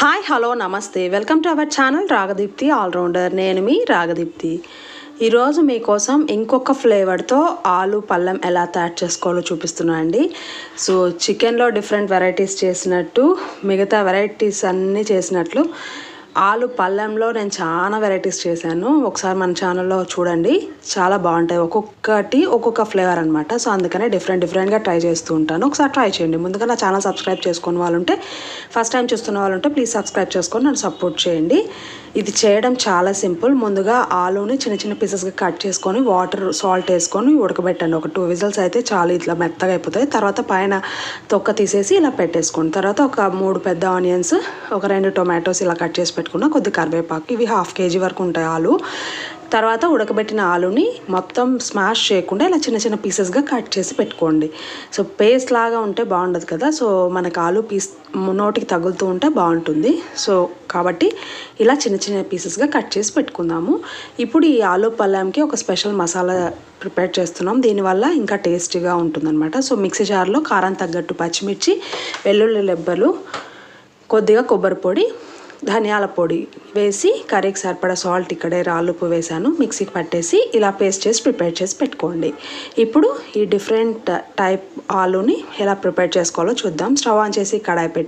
Hi hello నమస్తే welcome to our channel Ragadeepthi all rounder నేను మీ రాగదీప్తి ఈరోజు మీకోసం ఇంకొక ఫ్లేవర్తో ఆలు పళ్ళెం ఎలా తయారు చేసుకోవాలో చూపిస్తున్నాను అండి. సో చికెన్లో డిఫరెంట్ వెరైటీస్ చేసినట్టు మిగతా వెరైటీస్ అన్నీ చేసినట్లు ఆలు పళ్ళెంలో నేను చాలా వెరైటీస్ చేశాను. ఒకసారి మన ఛానల్లో చూడండి. చాలా బాగుంటాయి. ఒక్కొక్కటి ఒక్కొక్క ఫ్లేవర్ అనమాట సో అందుకనే డిఫరెంట్ డిఫరెంట్గా ట్రై చేస్తూ ఉంటాను. ఒకసారి ట్రై చేయండి. ముందుగా నా ఛానల్ సబ్స్క్రైబ్ చేసుకున్న వాళ్ళు ఉంటే ఫస్ట్ టైం చూస్తున్న వాళ్ళుంటే ప్లీజ్ సబ్స్క్రైబ్ చేసుకొని నన్ను సపోర్ట్ చేయండి. ఇది చేయడం చాలా సింపుల్. ముందుగా ఆలుని చిన్న చిన్న పీసెస్గా కట్ చేసుకొని వాటర్ సాల్ట్ వేసుకొని ఉడకబెట్టండి. ఒక టూ విజిల్స్ అయితే చాలా ఇట్లా మెత్తగా అయిపోతాయి. తర్వాత పైన తొక్క తీసేసి ఇలా పెట్టేసుకోండి. తర్వాత ఒక మూడు పెద్ద ఆనియన్స్ ఒక రెండు టొమాటోస్ ఇలా కట్ చేసి పెట్టుకున్న కొద్ది కరివేపాకు. ఇవి హాఫ్ కేజీ వరకు ఉంటాయి ఆలు. తర్వాత ఉడకబెట్టిన ఆలుని మొత్తం స్మాష్ చేయకుండా ఇలా చిన్న చిన్న పీసెస్గా కట్ చేసి పెట్టుకోండి. సో పేస్ట్ లాగా ఉంటే బాగుండదు కదా. సో మనకు ఆలు పీస్ నోటికి తగులుతూ ఉంటే బాగుంటుంది. సో కాబట్టి ఇలా చిన్న చిన్న పీసెస్గా కట్ చేసి పెట్టుకుందాము. ఇప్పుడు ఈ ఆలు పళ్ళంకి ఒక స్పెషల్ మసాలా ప్రిపేర్ చేస్తున్నాం. దీనివల్ల ఇంకా టేస్టీగా ఉంటుందన్నమాట. సో మిక్సీ జార్లో కారం తగ్గట్టు పచ్చిమిర్చి వెల్లుల్లి లెబ్బలు కొద్దిగా కొబ్బరి పొడి ధనియాల పొడి వేసి కర్రీకి సరిపడా సాల్ట్ ఇక్కడే రాళ్ళుప్పు వేసాను. మిక్సీకి పట్టేసి ఇలా పేస్ట్ చేసి ప్రిపేర్ చేసి పెట్టుకోండి. ఇప్పుడు ఈ డిఫరెంట్ టైప్ ఆలుని ఎలా ప్రిపేర్ చేసుకోవాలో చూద్దాం. స్టవ్ ఆన్ చేసి కడాయి పెట్టి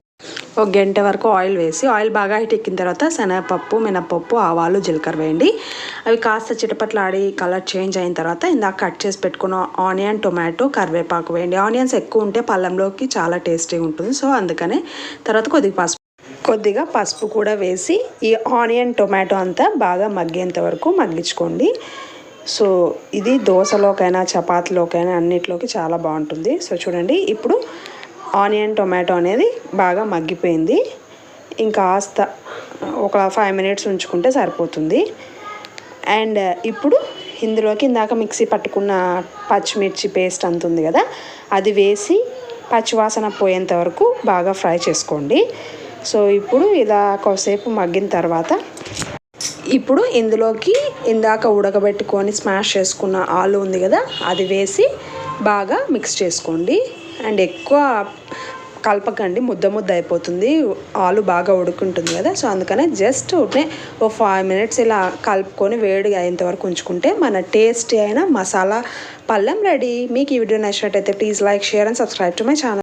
ఒక గంట వరకు ఆయిల్ వేసి ఆయిల్ బాగా హీట్ ఎక్కిన తర్వాత శనగపప్పు మినపప్పు ఆవాలు జీలకర్ర వేయండి. అవి కాస్త చిటపట్లాడి కలర్ చేంజ్ అయిన తర్వాత ఇందాక కట్ చేసి పెట్టుకున్న ఆనియన్ టొమాటో కరివేపాకు వేయండి. ఆనియన్స్ ఎక్కువ ఉంటే పళ్ళంలోకి చాలా టేస్టీగా ఉంటుంది. సో అందుకనే తర్వాత కొద్దిగా పసుపు కొద్దిగా పసుపు కూడా వేసి ఈ ఆనియన్ టొమాటో అంతా బాగా మగ్గేంత వరకు మగ్గించుకోండి. సో ఇది దోశలోకైనా చపాతీలోకైనా అన్నిట్లోకి చాలా బాగుంటుంది. సో చూడండి ఇప్పుడు ఆనియన్ టొమాటో అనేది బాగా మగ్గిపోయింది. ఇంకా ఆస్త ఒక ఫైవ్ మినిట్స్ ఉంచుకుంటే సరిపోతుంది. అండ్ ఇప్పుడు ఇందులోకి ఇందాక మిక్సీ పట్టుకున్న పచ్చిమిర్చి పేస్ట్ అంత ఉంది కదా అది వేసి పచ్చివాసన పోయేంత వరకు బాగా ఫ్రై చేసుకోండి. సో ఇప్పుడు ఇలా కాసేపు మగ్గిన తర్వాత ఇప్పుడు ఇందులోకి ఇందాక ఉడకబెట్టుకొని స్మాష్ చేసుకున్న ఆలు ఉంది కదా అది వేసి బాగా మిక్స్ చేసుకోండి. అండ్ ఎక్కువ కలపకండి ముద్ద ముద్ద అయిపోతుంది. ఆలు బాగా ఉడుకుంటుంది కదా సో అందుకనే జస్ట్ ఉంటే ఓ ఫైవ్ మినిట్స్ ఇలా కలుపుకొని వేడిగా అయ్యేంత వరకు ఉంచుకుంటే మన టేస్టీ అయిన మసాలా పళ్ళెం రెడీ. మీకు ఈ వీడియో నచ్చినట్టయితే please like share and subscribe to my channel